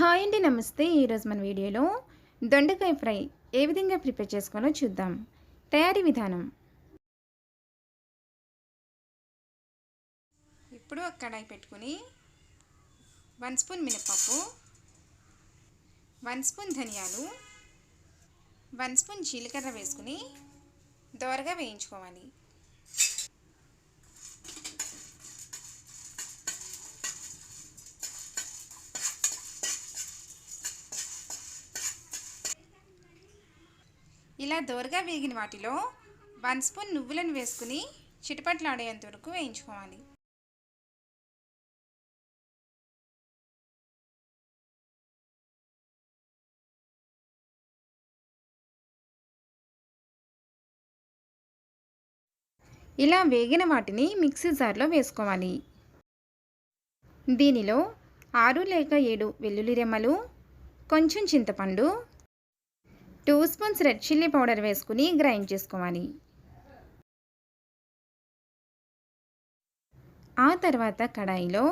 Hi అండి నమస్తే. ఈరోజు మన వీడియోలో దొండకాయ ఫ్రై ఏ విధంగా ప్రిపేర్ చేసుకోవాలో చూద్దాం. తయారీ విధానం. ఇప్పుడు ఒక కడాయి పెట్టుకుని వన్ స్పూన్ మినపప్పు వన్ స్పూన్ ధనియాలు వన్ స్పూన్ జీలకర్ర వేసుకుని దోరగా వేయించుకోవాలి. ఇలా దోరగా వేగిన వాటిలో వన్ స్పూన్ నువ్వులను వేసుకుని చిటపట్లాడేంత వరకు వేయించుకోవాలి. ఇలా వేగిన వాటిని మిక్సీ జార్లో వేసుకోవాలి. దీనిలో ఆరు లేక ఏడు వెల్లుల్లి రెమ్మలు కొంచెం చింతపండు two spoons red chilli powder వేసుకుని గ్రైండ్ చేసుకోవాలి. ఆ తర్వాత కడాయిలో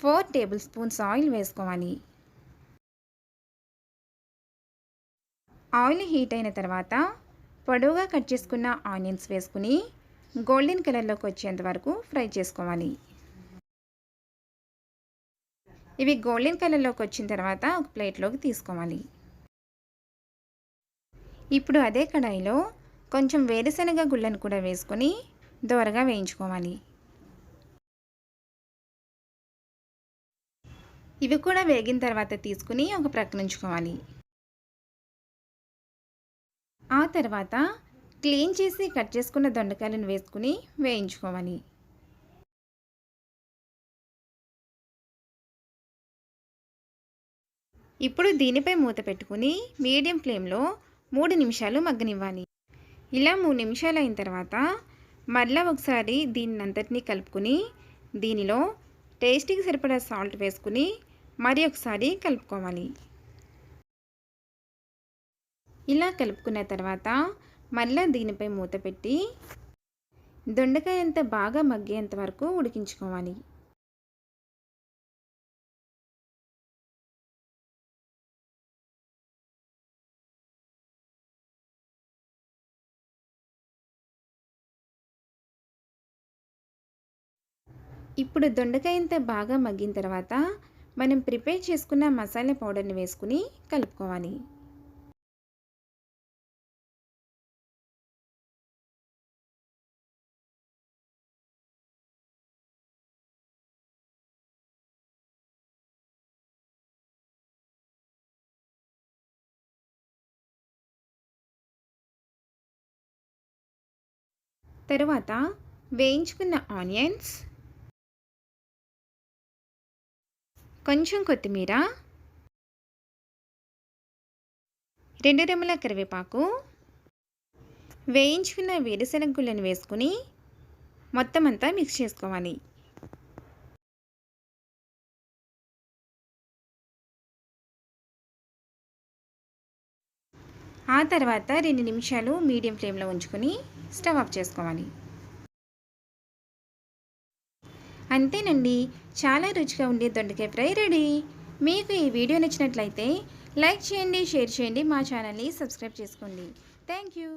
ఫోర్ టేబుల్ స్పూన్స్ ఆయిల్ వేసుకోవాలి. ఆయిల్ హీట్ అయిన తర్వాత పొడవుగా కట్ చేసుకున్న ఆనియన్స్ వేసుకుని గోల్డెన్ కలర్లోకి వచ్చేంత వరకు ఫ్రై చేసుకోవాలి. ఇవి గోల్డెన్ కలర్లోకి వచ్చిన తర్వాత ఒక ప్లేట్లోకి తీసుకోవాలి. ఇప్పుడు అదే కడాయిలో కొంచెం వేరుశనగ గుళ్ళను కూడా వేసుకొని దోరగా వేయించుకోవాలి. ఇవి కూడా వేగిన తర్వాత తీసుకుని ఒక ప్రక్కన ఉంచుకోవాలి. ఆ తర్వాత క్లీన్ చేసి కట్ చేసుకున్న దొండకాయలను వేసుకుని వేయించుకోవాలి. ఇప్పుడు దీనిపై మూత పెట్టుకుని మీడియం ఫ్లేమ్లో మూడు నిమిషాలు మగ్గనివ్వాలి. ఇలా మూడు నిమిషాలు అయిన తర్వాత మళ్ళీ ఒకసారి దీన్ని అంతటినీ కలుపుకుని దీనిలో టేస్టీకి సరిపడా సాల్ట్ వేసుకుని మరి ఒకసారి కలుపుకోవాలి. ఇలా కలుపుకున్న తర్వాత మళ్ళీ దీనిపై మూత పెట్టి దొండకాయ అంతా బాగా మగ్గేంత వరకు ఉడికించుకోవాలి. ఇప్పుడు దొండకాయ అంతా బాగా మగ్గిన తర్వాత మనం ప్రిపేర్ చేసుకున్న మసాలా పౌడర్ని వేసుకుని కలుపుకోవాలి. తరువాత వేయించుకున్న ఆనియన్స్ కొంచెం కొత్తిమీర. రెండు రెమ్మల కరివేపాకు. వేయించుకున్న వేరుశనగ గుళ్ళను వేసుకుని మొత్తం అంతా మిక్స్ చేసుకోవాలి. ఆ తర్వాత రెండు నిమిషాలు మీడియం ఫ్లేమ్లో ఉంచుకొని స్టవ్ ఆఫ్ చేసుకోవాలి. అంతేనండి. చాలా రుచిగా ఉండే దొండకాయ ఫ్రై రెడీ. మీకు ఈ వీడియో నచ్చినట్లయితే లైక్ చేయండి షేర్ చేయండి మా ఛానల్ని సబ్స్క్రైబ్ చేసుకోండి. Thank you.